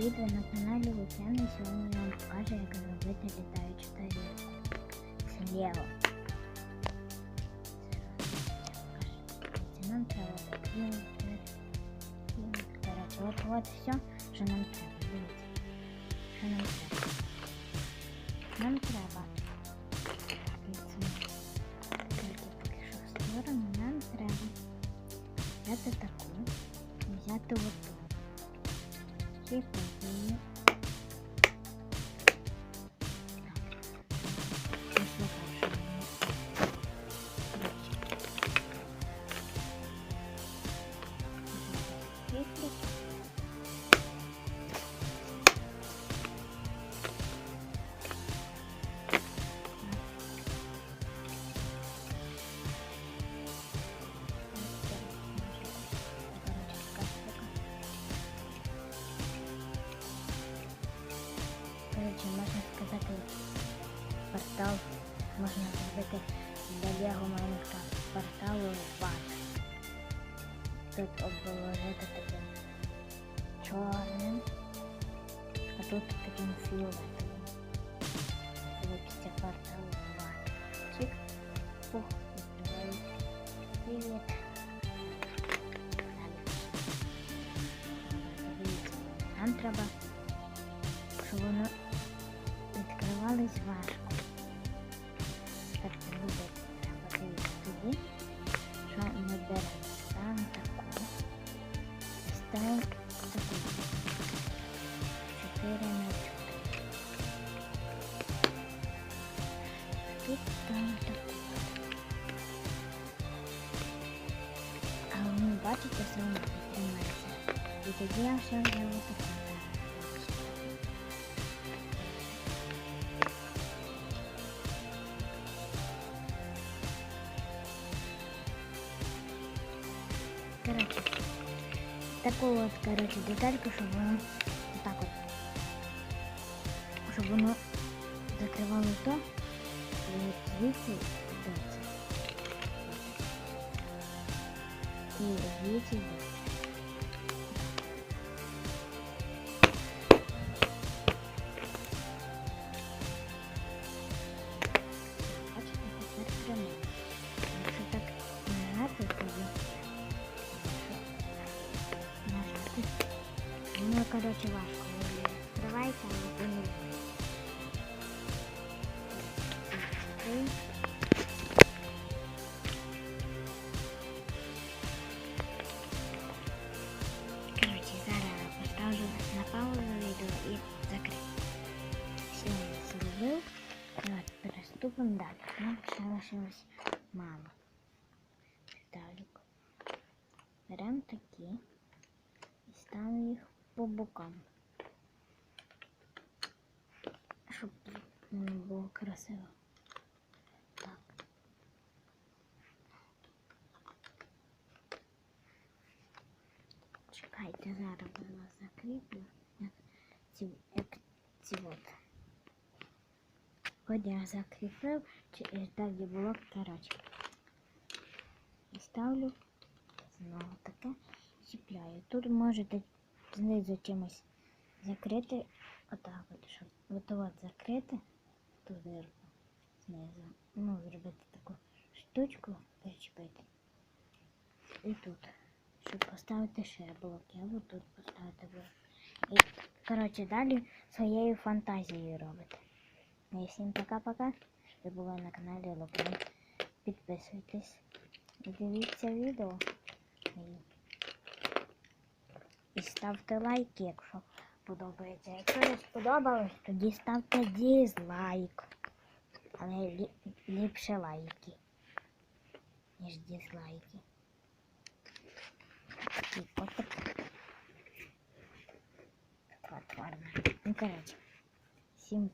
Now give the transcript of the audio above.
відео на каналі Луцяни. Сьогодні я вам покажу, як зробити літаючу тарілку. Це Лего. Це нам треба такі. Коротше, от, от все, що нам треба. Дивіться. Що нам треба? Нам треба. Дивіться, тільки поки що в сторону. Нам треба взяти таку, взяти оту. keep listening Коротше, можна сказати, портал можна зробити для Лего Майнкрафт. Порталу ват. Тут обложити таким чорним, а тут таким фіолетовим. Випустя порталу ват. Чик, пух, відкриваю. Привіт. Нам треба, щоб воно відкривалось важко. Так це буде треба дивитися тоді, що ми беремо. Ставимо таку. і Ставимо таку. 4 на 4. Тут ставимо таку. А ви бачите, що воно підтримається. І тоді я все вже отаку. Короче, таку от, короче, детальку, щоб воно так от, щоб воно закривало то, і от звідси до це. І звідси Ну, короче, важко. Давайте, але не Короче, зараз поставлю на паузу відео і закрию. Все, я зробив. Давайте переступимо далі. Нам ще лишилось мало. Деталік. Беремо такі і ставимо їх по бокам. Щоб не було красиво. Так. Чекайте, зараз я вас закріплю. Як ці, як ці от. От я закріпив, чи далі було, коротше. І ставлю знову таке, чіпляю. Тут можете знизу чимось закрити, отак от, щоб от от закрити ту дирку знизу. Ну, зробити таку штучку, причепити. І тут, щоб поставити ще блоки, або тут поставити блок. І, коротше, далі своєю фантазією робите. Ну і всім пока-пока. Ви були на каналі Лукан. Підписуйтесь. Дивіться відео. І, і ставте лайки, якщо подобається. Якщо не сподобалось, тоді ставте дізлайк. Але лі- ліпше лайки, ніж дізлайки. Такий котик. Така тварна. Ну, коротше, всім